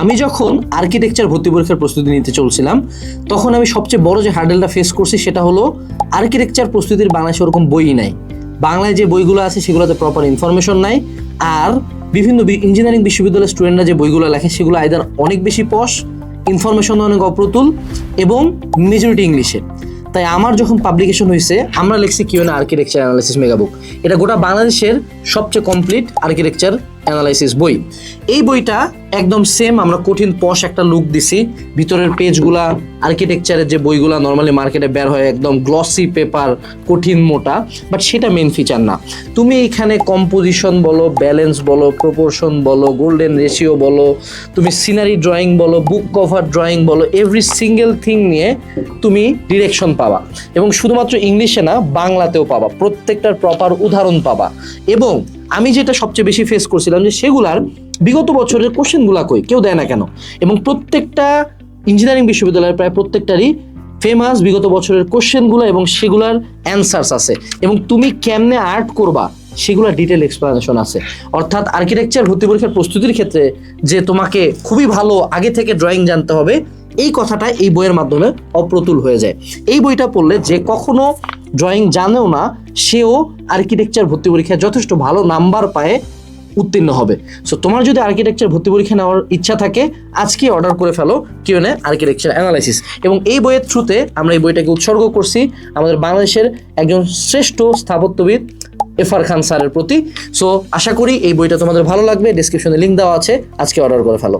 আমি যখন আর্কিটেকচার ভর্তি পরীক্ষার প্রস্তুতি নিতে চলছিলাম, তখন আমি সবচেয়ে বড় যে হার্ডেলটা ফেস করছি সেটা হলো আর্কিটেকচার প্রস্তুতির বাংলাদেশে ওরকম বই নাই। বাংলায় যে বইগুলো আছে সেগুলোতে প্রপার ইনফরমেশন নাই আর বিভিন্ন ইঞ্জিনিয়ারিং বিশ্ববিদ্যালয়ের স্টুডেন্টরা যে বইগুলো লেখে সেগুলো আইদার অনেক বেশি পশ ইনফরমেশন অনেক অপ্রতুল এবং মেজরিটি ইংলিশে তাই আমার যখন পাবলিকেশন হয়েছে আমরা লিখছি কিউ না আর্কিটেকচার অ্যানালাইসিস মেগাবুক এটা গোটা বাংলাদেশের সবচেয়ে কমপ্লিট আর্কিটেকচার অ্যানালাইসিস বই। এই বইটা একদম সেম আমরা কঠিন পশ একটা লুক দিছি। ভিতরের পেজগুলা আর্কিটেকচারের যে বইগুলা নর্মালি মার্কেটে বের হয়, একদম গ্লসি পেপার কঠিন মোটা বাট সেটা মেন ফিচার না। তুমি এখানে কম্পোজিশন বলো ব্যালেন্স বলো প্রপোর্শন বলো গোল্ডেন রেশিও বলো, তুমি সিনারি ড্রয়িং বলো বুক কভার ড্রয়িং বলো এভরি সিঙ্গেল থিং নিয়ে তুমি ডিরেকশন পাবা। এবং শুধুমাত্র ইংলিশে না, বাংলাতেও পাবা। প্রত্যেকটার প্রপার উদাহরণ পাবা। এবং আমি যেটা সবচেয়ে বেশি ফেস করছিলাম যে সেগুলার বিগত বছরের কোশ্চেনগুলা কই? কেউ দেয় না কেন? এবং প্রত্যেকটা ইঞ্জিনিয়ারিং বিশ্ববিদ্যালয়ের প্রায় প্রত্যেকটারই ফেমাস বিগত বছরের কোশ্চেনগুলো এবং সেগুলার অ্যান্সার্স আছে। এবং তুমি কেমনে আর্ট করবা? সেগুলোর ডিটেল এক্সপ্লানেশন আছে। অর্থাৎ আর্কিটেকচার ভর্তি পরীক্ষার প্রস্তুতির ক্ষেত্রে যে তোমাকে খুবই ভালো আগে থেকে ড্রয়িং জানতে হবে, এই কথাটা এই বইয়ের মাধ্যমে অপ্রতুল হয়ে যায়। এই বইটা পড়লে যে কখনো ড্রয়িং জানেও না, সেও আর্কিটেকচার ভর্তি পরীক্ষায় যথেষ্ট ভালো নাম্বার পায় উত্তীর্ণ হবে। সো তোমার যদি আর্কিটেকচার ভর্তি পরীক্ষা নেওয়ার ইচ্ছা থাকে, আজকে অর্ডার করে ফেলো কিউ নে আর্কিটেকচার অ্যানালাইসিস এবং এই বইয়ের থ্রুতে আমরা এই বইটাকে উৎসর্গ করছি আমাদের বাংলাদেশের একজন শ্রেষ্ঠ স্থাপত্যবিদ এফার খান স্যারের প্রতি। সো আশা করি এই বইটা তোমাদের ভালো লাগবে। ডিসক্রিপশনে লিঙ্ক দেওয়া আছে। আজকে অর্ডার করে ফেলো।